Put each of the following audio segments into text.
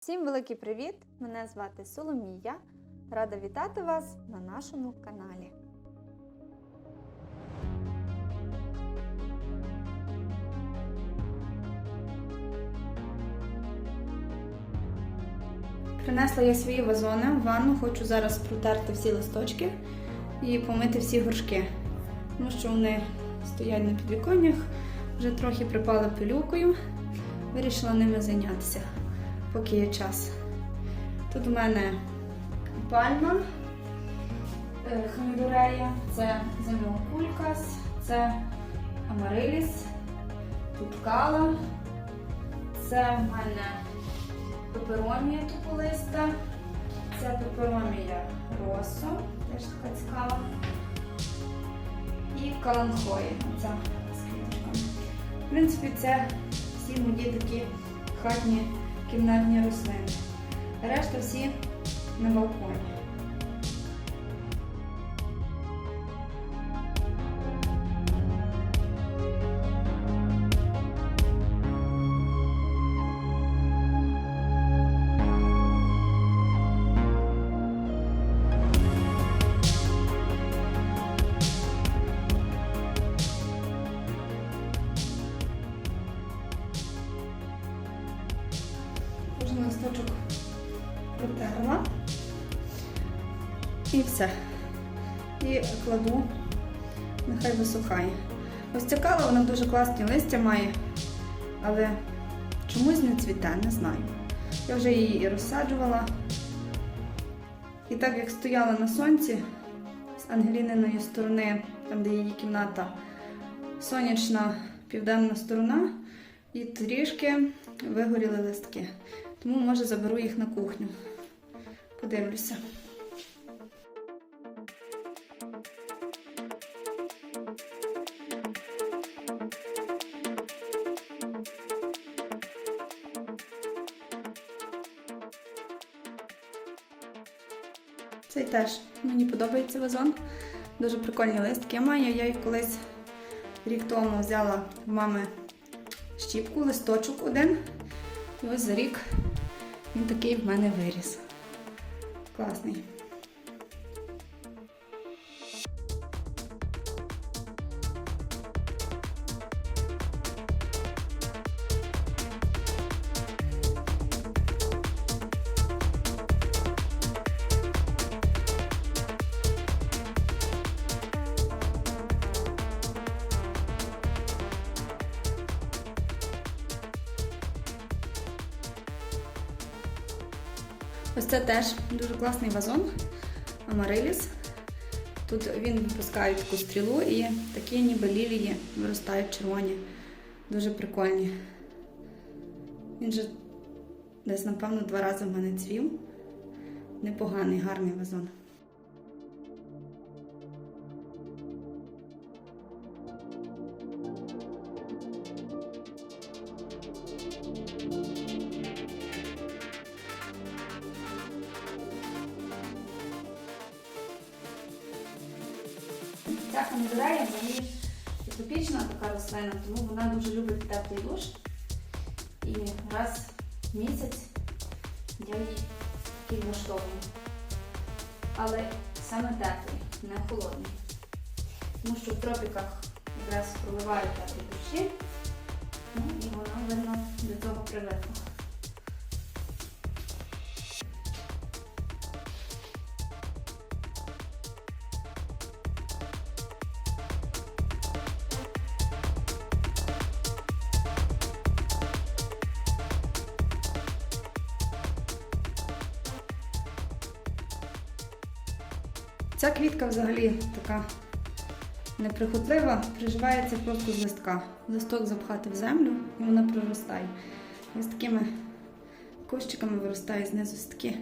Всім великий привіт! Мене звати Соломія. Рада вітати вас на нашому каналі. Принесла я свої вазони в ванну, хочу зараз протерти всі листочки і помити всі горшки, тому що вони стоять на підвіконнях, вже трохи припали пилюкою. Вирішила ними зайнятися, поки є час. Тут у мене пальма, е, це землокулькас, це амариліс, тут кала, це в мене пеперомія туполиста, це пеперомія росо, теж така цікава. І каланхої, ця з. В принципі, це всі мої такі хатні кімнатні рослини. Решта всі на балконі. І. І кладу, нехай висухає. Ось ця кала, вона дуже класні листя має, але чомусь не цвіте, не знаю. Я вже її і розсаджувала. І так як стояла на сонці з Ангеліниної сторони, там де її кімната, сонячна південна сторона, і трішки вигоріли листки. Тому, може, заберу їх на кухню. Подивлюся. Цей теж мені подобається вазон. Дуже прикольні листки маю. Я їх колись рік тому взяла в мами щіпку, листочок один. І ось за рік він такий в мене виріс. Класний. Ось це теж дуже класний вазон. Амариліс. Тут він випускає таку стрілу і такі ніби лілії виростають червоні. Дуже прикольні. Він же десь, напевно, два рази в мене цвів. Непоганий, гарний вазон. Ця хандрея мені топічна така рослина, тому вона дуже любить теплий душ. І раз в місяць я її такий. Але саме теплий, не холодний. Тому що в тропіках якраз проливають теплі Ця квітка взагалі така неприхотлива, приживається просто з листка. Листок запхати в землю і вона проростає. І з такими кущиками виростає знизу такі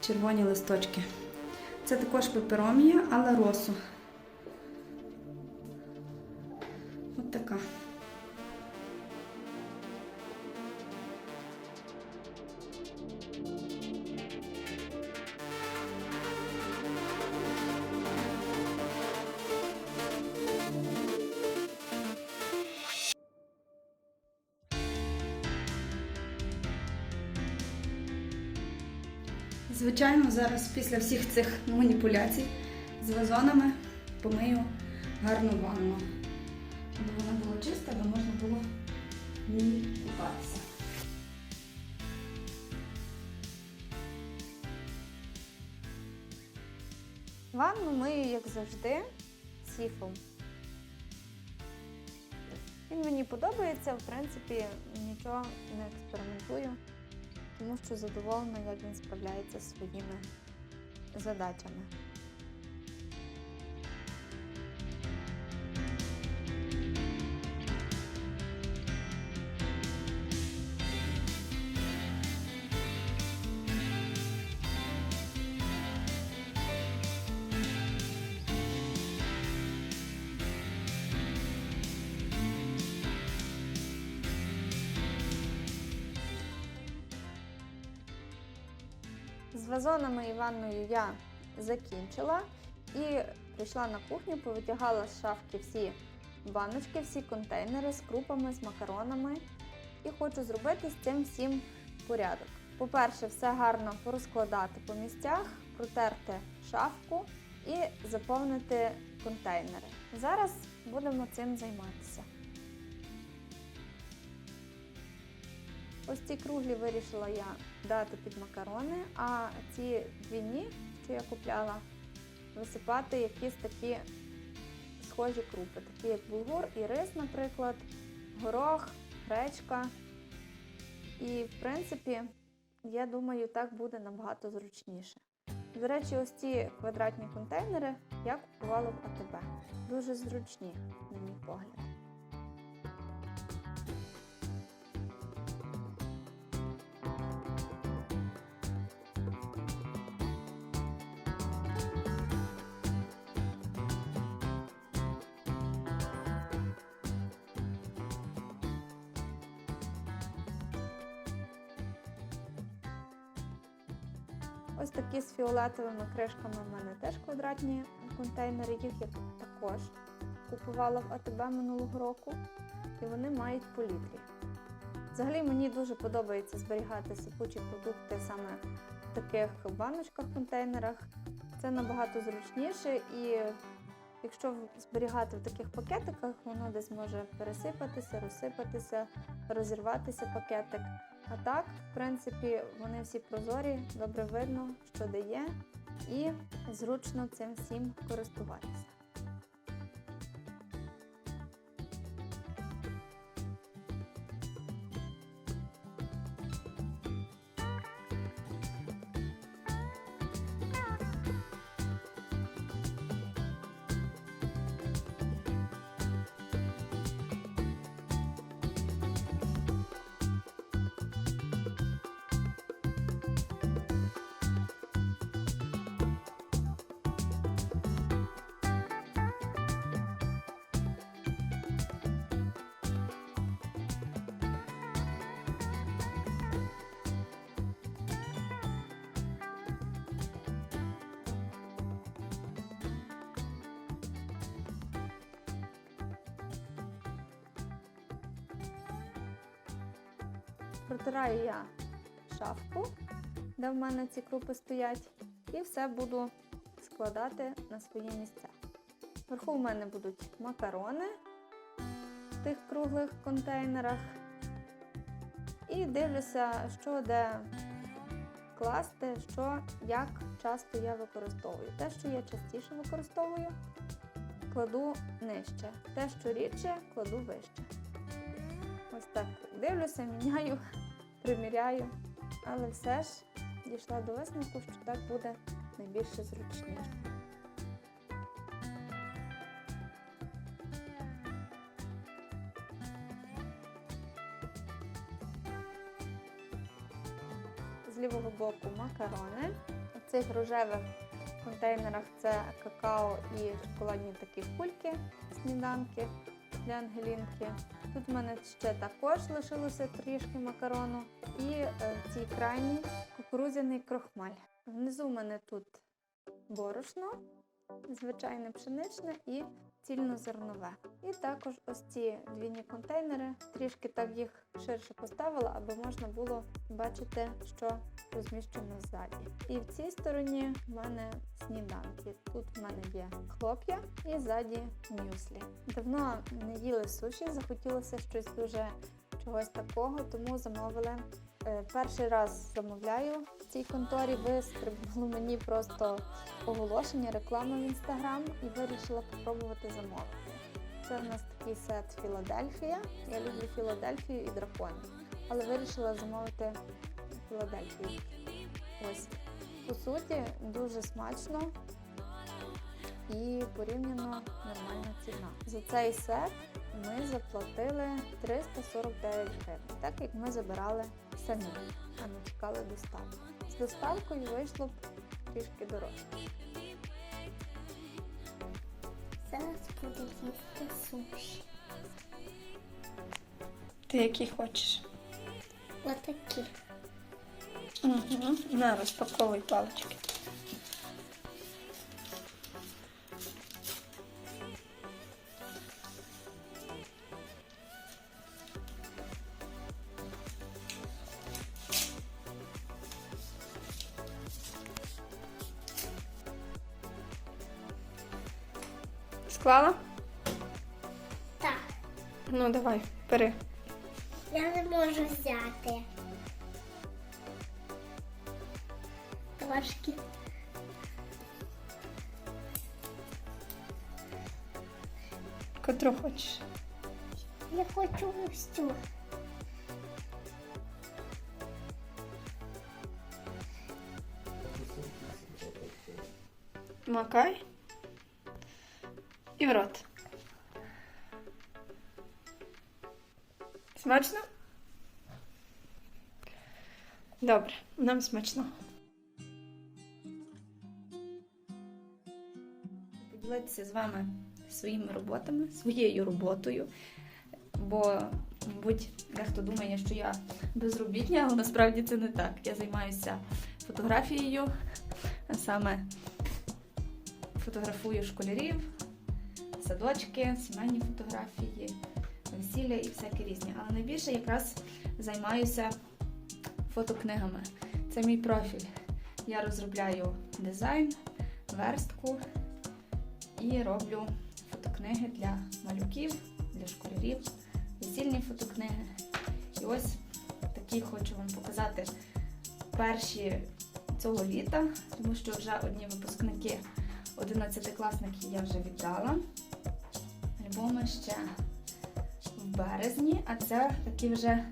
червоні листочки. Це також пеперомія, але росу. Звичайно, зараз після всіх цих маніпуляцій з вазонами помию гарну ванну. Аби вона була чиста, аби можна було в ній купатися. Ванну мию, як завжди, сіфом. Він мені подобається, в принципі, нічого не експериментую, тому що задоволена, як він справляється зі своїми задачами. Вазонами і ванною я закінчила і прийшла на кухню, повитягала з шафки всі баночки, всі контейнери з крупами, з макаронами. І хочу зробити з цим всім порядок. По-перше, все гарно порозкладати по місцях, протерти шафку і заповнити контейнери. Зараз будемо цим займатися. Ось ці круглі вирішила я дати під макарони, а ці двійні, що я купляла, висипати якісь такі схожі крупи, такі як булгур і рис, наприклад, горох, гречка. І, в принципі, я думаю, так буде набагато зручніше. До речі, ось ці квадратні контейнери я купувала в АТБ. Дуже зручні, на мій погляд. Фіолетовими кришками в мене теж квадратні контейнери. Їх я також купувала в АТБ минулого року, і вони мають по літрі. Взагалі мені дуже подобається зберігати сипучі продукти саме в таких баночках, контейнерах. Це набагато зручніше і якщо зберігати в таких пакетиках, воно десь може пересипатися, розсипатися, розірватися пакетик. А так, в принципі, вони всі прозорі, добре видно, що де є, і зручно цим всім користуватися. Протираю я шафку, де в мене ці крупи стоять, і все буду складати на свої місця. Вверху в мене будуть макарони в тих круглих контейнерах. І дивлюся, що де класти, що як часто я використовую. Те, що я частіше використовую, кладу нижче. Те, що рідше, кладу вище. Ось так дивлюся, міняю, приміряю, але все ж дійшла до висновку, що так буде найбільше зручніше. З лівого боку макарони. В цих рожевих контейнерах це какао і шоколадні такі кульки, сніданки для Ангелінки. Тут в мене ще також лишилося трішки макарону. І е, в цій крайній кукурудзяний крохмаль. Внизу в мене тут борошно, звичайне пшеничне і цільнозернове. І також ось ці двійні контейнери, трішки так їх ширше поставила, аби можна було бачити, що розміщено ззаді. І в цій стороні в мене сніданки. Тут в мене є хлоп'я і ззаді мюслі. Давно не їли суші, захотілося щось дуже чогось такого, тому замовили. Е, Перший раз замовляю в цій конторі. Вистрибнуло мені просто оголошення, реклама в інстаграм і вирішила спробувати замовити. Це в нас такий сет Філадельфія. Я люблю Філадельфію і драконів, але вирішила замовити Філадельфію. Ось. По суті, дуже смачно і порівняно нормальна ціна. За цей сет ми заплатили 349 гривень, так як ми забирали самі, а не чекали доставку. З доставкою вийшло б трішки дорожче. Зараз буду їсти суші. Ти який хочеш? Отакі. Угу. На, розпаковуй палички. Склала? Так, Ну, давай, бери. я не можу взяти. Трошки. Котру хочеш. Я хочу ось цю. Макай. І в рот. Смачно? Добре, нам смачно. Поділитися з вами своїми роботами, своєю роботою. Бо, мабуть, дехто думає, що я безробітня, але насправді це не так. Я займаюся фотографією, а саме фотографую школярів, садочки, сімейні фотографії, весілля і всякі різні. Але найбільше якраз займаюся фотокнигами. Це мій профіль. Я розробляю дизайн, верстку і роблю фотокниги для малюків, для школярів, весільні фотокниги. І ось такі хочу вам показати перші цього літа, тому що вже одні випускники 11-класники я вже віддала. Альбоми ще в березні, а це такі вже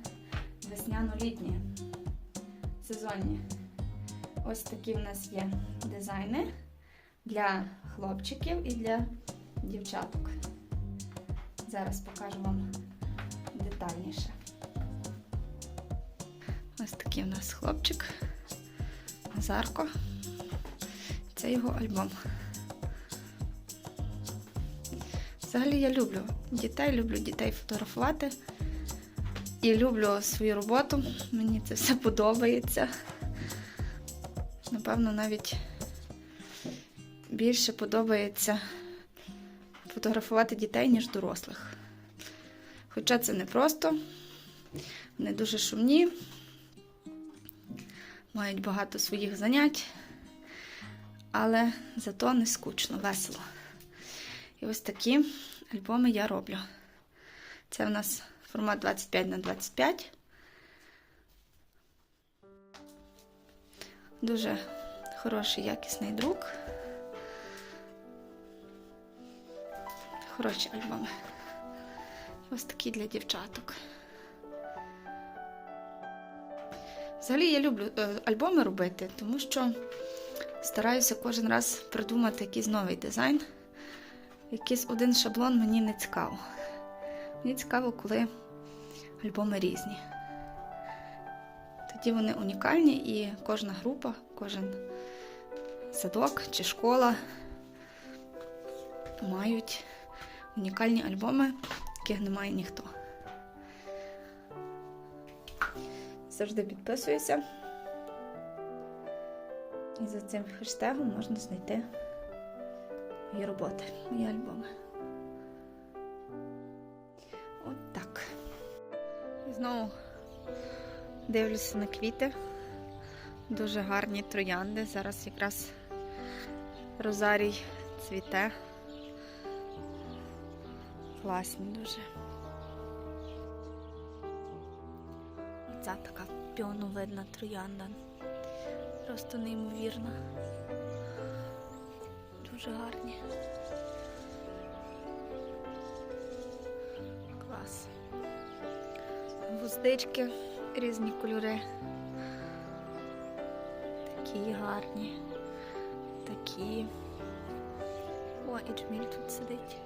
весняно-літні сезонні. Ось такі в нас є дизайни для хлопчиків і для дівчаток. Зараз покажу вам детальніше. Ось такий у нас хлопчик Назарко. Це його альбом. Взагалі я люблю дітей, люблю дітей фотографувати. І люблю свою роботу. Мені це все подобається. Напевно, навіть більше подобається фотографувати дітей, ніж дорослих. Хоча це не просто, вони дуже шумні, мають багато своїх занять, але зато не скучно, весело. І ось такі альбоми я роблю. Це в нас формат 25 на 25. Дуже хороший якісний друк. Хороші альбоми. Ось такі для дівчаток. Взагалі я люблю е, альбоми робити, тому що стараюся кожен раз придумати якийсь новий дизайн. Якийсь один шаблон мені не цікаво. Мені цікаво, коли альбоми різні. Тоді вони унікальні і кожна група, кожен садок чи школа мають унікальні альбоми, яких немає ніхто. Завжди підписуюся. І за цим хештегом можна знайти мої роботи, мої альбоми. От так. І знову дивлюся на квіти. Дуже гарні троянди. Зараз якраз розарій цвіте. Класні дуже. Оця така піоновидна троянда. Просто неймовірна. Дуже гарні. Клас. Гвоздички, різні кольори. Такі гарні. Такі. О, і Джміль тут сидить.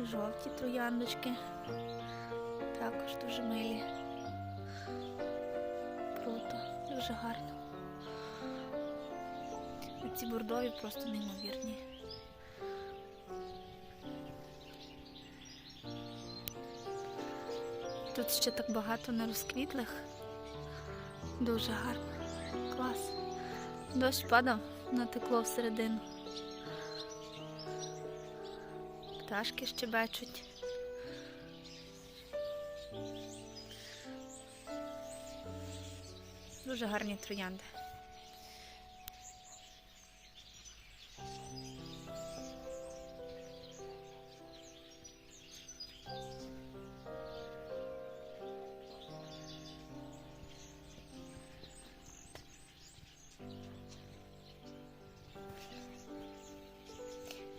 Жовті трояндочки. Також дуже милі. Круто, дуже гарно. А ці бордові просто неймовірні. Тут ще так багато нерозквітлих. Дуже гарно. Клас. Дощ падав, натекло всередину. Пташки щебечуть. Дуже гарні троянди.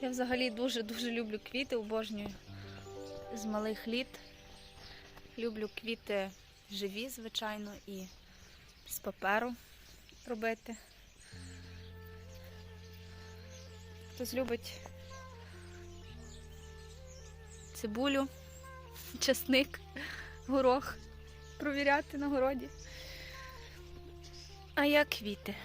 Я взагалі дуже-дуже люблю квіти, обожнюю з малих літ. Люблю квіти живі, звичайно, і з паперу робити. Хтось любить цибулю, часник, горох провіряти на городі. А я квіти.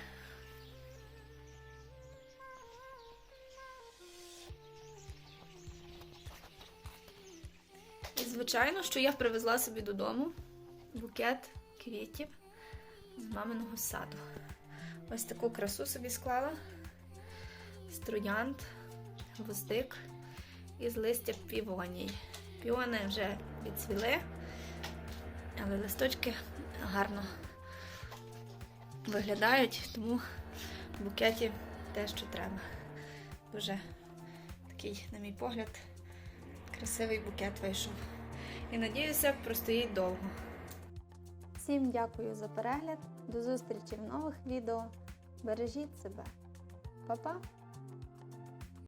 Звичайно, що я привезла собі додому букет квітів з маминого саду. Ось таку красу собі склала з гвоздик і з листя півоній. Піони вже відцвіли, але листочки гарно виглядають, тому в букеті те, що треба. Дуже такий, на мій погляд, красивий букет вийшов. І надіюся, простоїть довго. Всім дякую за перегляд. До зустрічі в нових відео. Бережіть себе. Па-па!